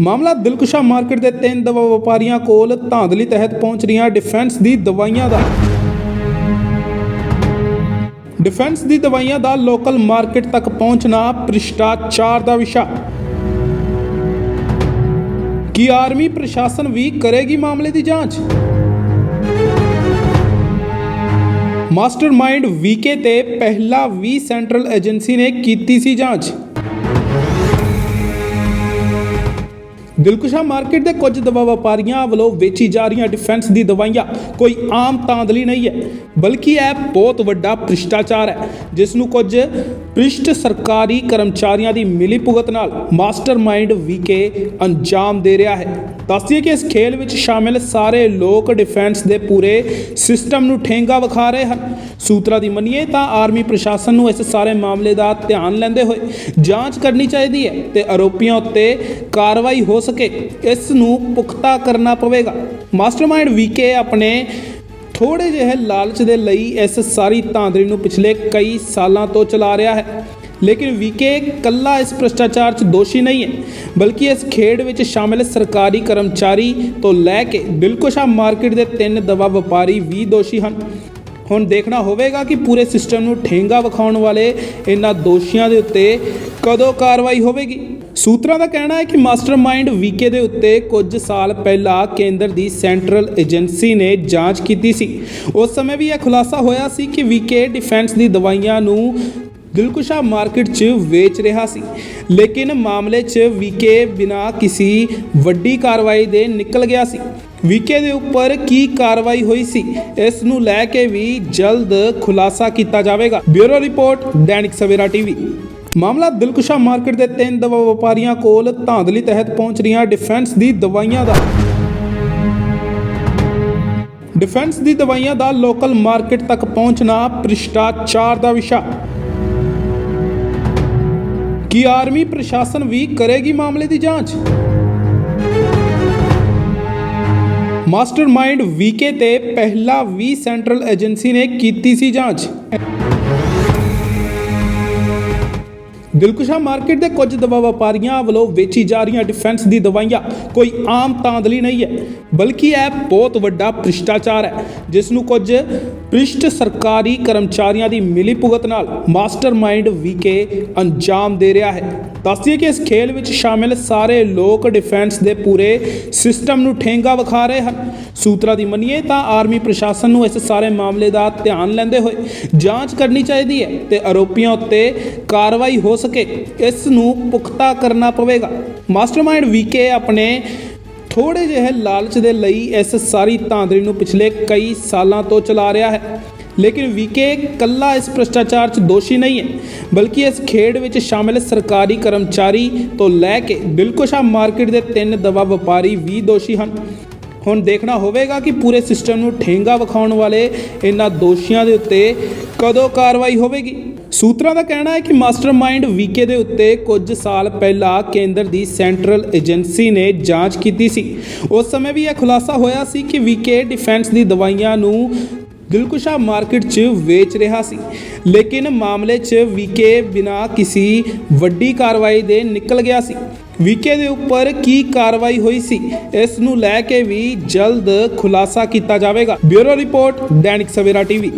ਮਾਮਲਾ ਦਿਲਕੁਸ਼ਾ ਮਾਰਕੀਟ ਦੇ ਤਿੰਨ ਦਵਾ ਵਪਾਰੀਆਂ ਕੋਲ ਧਾਂਦਲੀ ਤਹਿਤ ਪਹੁੰਚ ਰਹੀਆਂ ਡਿਫੈਂਸ ਦੀ ਦਵਾਈਆਂ ਦਾ ਡਿਫੈਂਸ ਦੀ ਦਵਾਈਆਂ ਦਾ ਲੋਕਲ ਮਾਰਕੀਟ ਤੱਕ ਪਹੁੰਚਣਾ ਭ੍ਰਿਸ਼ਟਾਚਾਰ ਦਾ ਵਿਸ਼ਾ। ਕੀ ਆਰਮੀ ਪ੍ਰਸ਼ਾਸਨ ਵੀ ਕਰੇਗੀ ਮਾਮਲੇ ਦੀ ਜਾਂਚ? ਮਾਸਟਰਮਾਈਂਡ ਵੀਕੇ ਤੇ ਪਹਿਲਾ ਵੀ ਸੈਂਟਰਲ ਏਜੰਸੀ ਨੇ ਕੀਤੀ ਸੀ ਜਾਂਚ। ਦਿਲਕੁਸ਼ਾ ਮਾਰਕੀਟ ਦੇ ਕੁਝ ਦਵਾ ਵਪਾਰੀਆਂ ਵੱਲੋਂ ਵੇਚੀ ਜਾ ਰਹੀਆਂ ਡਿਫੈਂਸ ਦੀ ਦਵਾਈਆਂ ਕੋਈ ਆਮ ਤਾਂਦਲੀ ਨਹੀਂ ਹੈ, ਬਲਕਿ ਇਹ ਬਹੁਤ ਵੱਡਾ ਭ੍ਰਿਸ਼ਟਾਚਾਰ ਹੈ ਜਿਸ ਨੂੰ ਕੁਝ ਭ੍ਰਿਸ਼ਟ ਸਰਕਾਰੀ ਕਰਮਚਾਰੀਆਂ ਦੀ ਮਿਲੀਭੁਗਤ ਨਾਲ ਮਾਸਟਰਮਾਈਂਡ ਵੀਕੇ ਅੰਜਾਮ ਦੇ ਰਿਹਾ ਹੈ। ਦੱਸਦੀਏ ਕਿ ਇਸ ਖੇਲ ਵਿੱਚ ਸ਼ਾਮਿਲ ਸਾਰੇ ਲੋਕ ਡਿਫੈਂਸ ਦੇ ਪੂਰੇ ਸਿਸਟਮ ਨੂੰ ਠੇਂਗਾ ਵਿਖਾ ਰਹੇ ਹਨ। ਸੂਤਰਾਂ ਦੀ ਮੰਨੀਏ ਤਾਂ ਆਰਮੀ ਪ੍ਰਸ਼ਾਸਨ ਨੂੰ ਇਸ ਸਾਰੇ ਮਾਮਲੇ ਦਾ ਧਿਆਨ ਲੈਂਦੇ ਹੋਏ ਜਾਂਚ ਕਰਨੀ ਚਾਹੀਦੀ ਹੈ ਤੇ ਆਰੋਪੀਆਂ ਉੱਤੇ ਕਾਰਵਾਈ ਹੋ ਸਕੇ। ਇਸ ਨੂੰ ਪੁਖਤਾ ਕਰਨਾ ਪਵੇਗਾ। ਮਾਸਟਰਮਾਈਂਡ ਵੀਕੇ ਆਪਣੇ ਥੋੜੇ ਜਿਹੇ ਲਾਲਚ ਦੇ ਲਈ ਇਸ ਸਾਰੀ ਧਾਂਦਲੀ ਨੂੰ ਪਿਛਲੇ ਕਈ ਸਾਲਾਂ ਤੋਂ ਚਲਾ ਰਿਹਾ ਹੈ। ਲੇਕਿਨ ਵੀਕੇ ਕੱਲਾ ਇਸ ਭ੍ਰਿਸ਼ਟਾਚਾਰ 'ਚ ਦੋਸ਼ੀ ਨਹੀਂ ਹੈ, ਬਲਕਿ ਇਸ ਖੇਡ ਵਿੱਚ ਸ਼ਾਮਿਲ ਸਰਕਾਰੀ ਕਰਮਚਾਰੀ ਤੋਂ ਲੈ ਕੇ ਦਿਲਕੁਸ਼ਾ ਮਾਰਕੀਟ ਦੇ ਤਿੰਨ ਦਵਾ ਵਪਾਰੀ ਵੀ ਦੋਸ਼ੀ ਹਨ। ਹੁਣ ਦੇਖਣਾ ਹੋਵੇਗਾ ਕਿ ਪੂਰੇ ਸਿਸਟਮ ਨੂੰ ਠੇਂਗਾ ਵਿਖਾਉਣ ਵਾਲੇ ਇਹਨਾਂ ਦੋਸ਼ੀਆਂ ਦੇ ਉੱਤੇ ਕਦੋਂ ਕਾਰਵਾਈ ਹੋਵੇਗੀ। ਸੂਤਰਾਂ ਦਾ ਕਹਿਣਾ ਹੈ ਕਿ ਮਾਸਟਰਮਾਈਂਡ ਵੀਕੇ ਦੇ ਉੱਤੇ ਕੁਝ ਸਾਲ ਪਹਿਲਾਂ ਕੇਂਦਰ ਦੀ ਸੈਂਟਰਲ ਏਜੰਸੀ ਨੇ ਜਾਂਚ ਕੀਤੀ ਸੀ। ਉਸ ਸਮੇਂ ਵੀ ਇਹ ਖੁਲਾਸਾ ਹੋਇਆ ਸੀ ਕਿ ਵੀਕੇ ਡਿਫੈਂਸ ਦੀ ਦਵਾਈਆਂ ਨੂੰ ਦਿਲਕੁਸ਼ਾ ਮਾਰਕੀਟ 'ਚ ਵੇਚ ਰਿਹਾ ਸੀ। ਲੇਕਿਨ ਮਾਮਲੇ 'ਚ ਵੀਕੇ ਬਿਨਾ ਕਿਸੇ ਵੱਡੀ ਕਾਰਵਾਈ ਦੇ ਨਿਕਲ ਗਿਆ ਸੀ। ਵੀਕੇ ਦੇ ਉੱਪਰ ਕੀ ਕਾਰਵਾਈ ਹੋਈ ਸੀ, ਇਸ ਨੂੰ ਲੈ ਕੇ ਵੀ ਜਲਦ ਖੁਲਾਸਾ ਕੀਤਾ ਜਾਵੇਗਾ। Bureau report, Dainik Savera TV. ਮਾਮਲਾ ਦਿਲਕੁਸ਼ਾ ਮਾਰਕੀਟ ਦੇ ਤਿੰਨ ਦਵਾ ਵਪਾਰੀਆਂ ਕੋਲ ਧਾਂਦਲੀ ਤਹਿਤ ਪਹੁੰਚ ਰਹੀਆਂ ਡਿਫੈਂਸ ਦੀ ਦਵਾਈਆਂ ਦਾ ਡਿਫੈਂਸ ਦੀ ਦਵਾਈਆਂ ਦਾ ਲੋਕਲ ਮਾਰਕੀਟ ਤੱਕ ਪਹੁੰਚਣਾ ਭ੍ਰਿਸ਼ਟਾਚਾਰ ਦਾ ਵਿਸ਼ਾ। ਕੀ ਆਰਮੀ ਪ੍ਰਸ਼ਾਸਨ ਵੀ ਕਰੇਗੀ ਮਾਮਲੇ ਦੀ ਜਾਂਚ? ਮਾਸਟਰਮਾਈਂਡ ਵੀਕੇ ਤੇ ਪਹਿਲਾ ਵੀ ਸੈਂਟਰਲ ਏਜੰਸੀ ਨੇ ਕੀਤੀ ਸੀ ਜਾਂਚ। ਦਿਲਕੁਸ਼ਾ ਮਾਰਕੀਟ ਦੇ ਕੁਝ ਦਵਾ ਵਪਾਰੀਆਂ ਵੱਲੋਂ ਵੇਚੀ ਜਾ ਰਹੀਆਂ ਡਿਫੈਂਸ ਦੀ ਦਵਾਈਆਂ, ਕੋਈ ਆਮ ਤਾਂਦਲੀ ਨਹੀਂ ਹੈ, ਬਲਕਿ ਇਹ ਬਹੁਤ ਵੱਡਾ ਭ੍ਰਿਸ਼ਟਾਚਾਰ ਹੈ ਜਿਸ ਨੂੰ ਕੁਝ ਭ੍ਰਿਸ਼ਟ ਸਰਕਾਰੀ ਕਰਮਚਾਰੀਆਂ ਦੀ ਮਿਲੀ ਭੁਗਤ ਨਾਲ ਮਾਸਟਰਮਾਈਂਡ ਵੀਕੇ ਅੰਜਾਮ ਦੇ ਰਿਹਾ ਹੈ। ਦੱਸਦੀਏ ਕਿ ਇਸ ਖੇਲ ਵਿੱਚ ਸ਼ਾਮਿਲ ਸਾਰੇ ਲੋਕ ਡਿਫੈਂਸ ਦੇ ਪੂਰੇ ਸਿਸਟਮ ਨੂੰ ਠੇਂਗਾ ਵਿਖਾ ਰਹੇ ਹਨ। ਸੂਤਰਾਂ ਦੀ ਮੰਨੀਏ ਤਾਂ ਆਰਮੀ ਪ੍ਰਸ਼ਾਸਨ ਨੂੰ ਇਸ ਸਾਰੇ ਮਾਮਲੇ ਦਾ ਧਿਆਨ ਲੈਂਦੇ ਹੋਏ ਜਾਂਚ ਕਰਨੀ ਚਾਹੀਦੀ ਹੈ ਤੇ ਆਰੋਪੀਆਂ ਉੱਤੇ ਕਾਰਵਾਈ ਹੋ ਸਕੇ, ਇਸ ਨੂੰ ਪੁਖਤਾ ਕਰਨਾ ਪਵੇਗਾ। ਮਾਸਟਰਮਾਈਂਡ ਵੀਕੇ ਆਪਣੇ ਥੋੜੇ ਜਿਹੇ ਲਾਲਚ ਦੇ ਲਈ ਇਸ ਸਾਰੀ ਧਾਂਦਲੀ ਨੂੰ ਪਿਛਲੇ ਕਈ ਸਾਲਾਂ ਤੋਂ ਚਲਾ ਰਿਹਾ ਹੈ। ਲੇਕਿਨ ਵੀਕੇ ਕੱਲਾ ਇਸ ਭ੍ਰਿਸ਼ਟਾਚਾਰ 'ਚ ਦੋਸ਼ੀ ਨਹੀਂ ਹੈ, ਬਲਕਿ ਇਸ ਖੇਡ ਵਿੱਚ ਸ਼ਾਮਿਲ ਸਰਕਾਰੀ ਕਰਮਚਾਰੀ ਤੋਂ ਲੈ ਕੇ ਦਿਲਕੁਸ਼ਾ ਮਾਰਕੀਟ ਦੇ ਤਿੰਨ ਦਵਾ ਵਪਾਰੀ ਵੀ ਦੋਸ਼ੀ ਹਨ। ਹੁਣ ਦੇਖਣਾ ਹੋਵੇਗਾ ਕਿ ਪੂਰੇ ਸਿਸਟਮ ਨੂੰ ਠੇਂਗਾ ਵਿਖਾਉਣ ਵਾਲੇ ਇਹਨਾਂ ਦੋਸ਼ੀਆਂ ਦੇ ਉੱਤੇ ਕਦੋਂ ਕਾਰਵਾਈ ਹੋਵੇਗੀ? ਸੂਤਰਾਂ ਦਾ ਕਹਿਣਾ ਹੈ ਕਿ ਮਾਸਟਰਮਾਈਂਡ ਵੀਕੇ ਦੇ ਉੱਤੇ ਕੁਝ ਸਾਲ ਪਹਿਲਾਂ ਕੇਂਦਰ ਦੀ ਸੈਂਟਰਲ ਏਜੰਸੀ ਨੇ ਜਾਂਚ ਕੀਤੀ ਸੀ। ਉਸ ਸਮੇਂ ਵੀ ਇਹ ਖੁਲਾਸਾ ਹੋਇਆ ਸੀ ਕਿ ਵੀਕੇ ਡਿਫੈਂਸ ਦੀ ਦਵਾਈਆਂ ਨੂੰ ਦਿਲਕੁਸ਼ਾ ਮਾਰਕੀਟ 'ਚ ਵੇਚ ਰਿਹਾ ਸੀ। ਲੇਕਿਨ ਮਾਮਲੇ 'ਚ ਵੀਕੇ ਬਿਨਾ ਕਿਸੇ ਵੱਡੀ ਕਾਰਵਾਈ ਦੇ ਨਿਕਲ ਗਿਆ ਸੀ। ਵੀਕੇ ਦੇ ਉੱਪਰ ਕੀ ਕਾਰਵਾਈ ਹੋਈ ਸੀ, ਇਸ ਨੂੰ ਲੈ ਕੇ ਵੀ ਜਲਦ ਖੁਲਾਸਾ ਕੀਤਾ ਜਾਵੇਗਾ। Bureau report, Dainik Savera TV.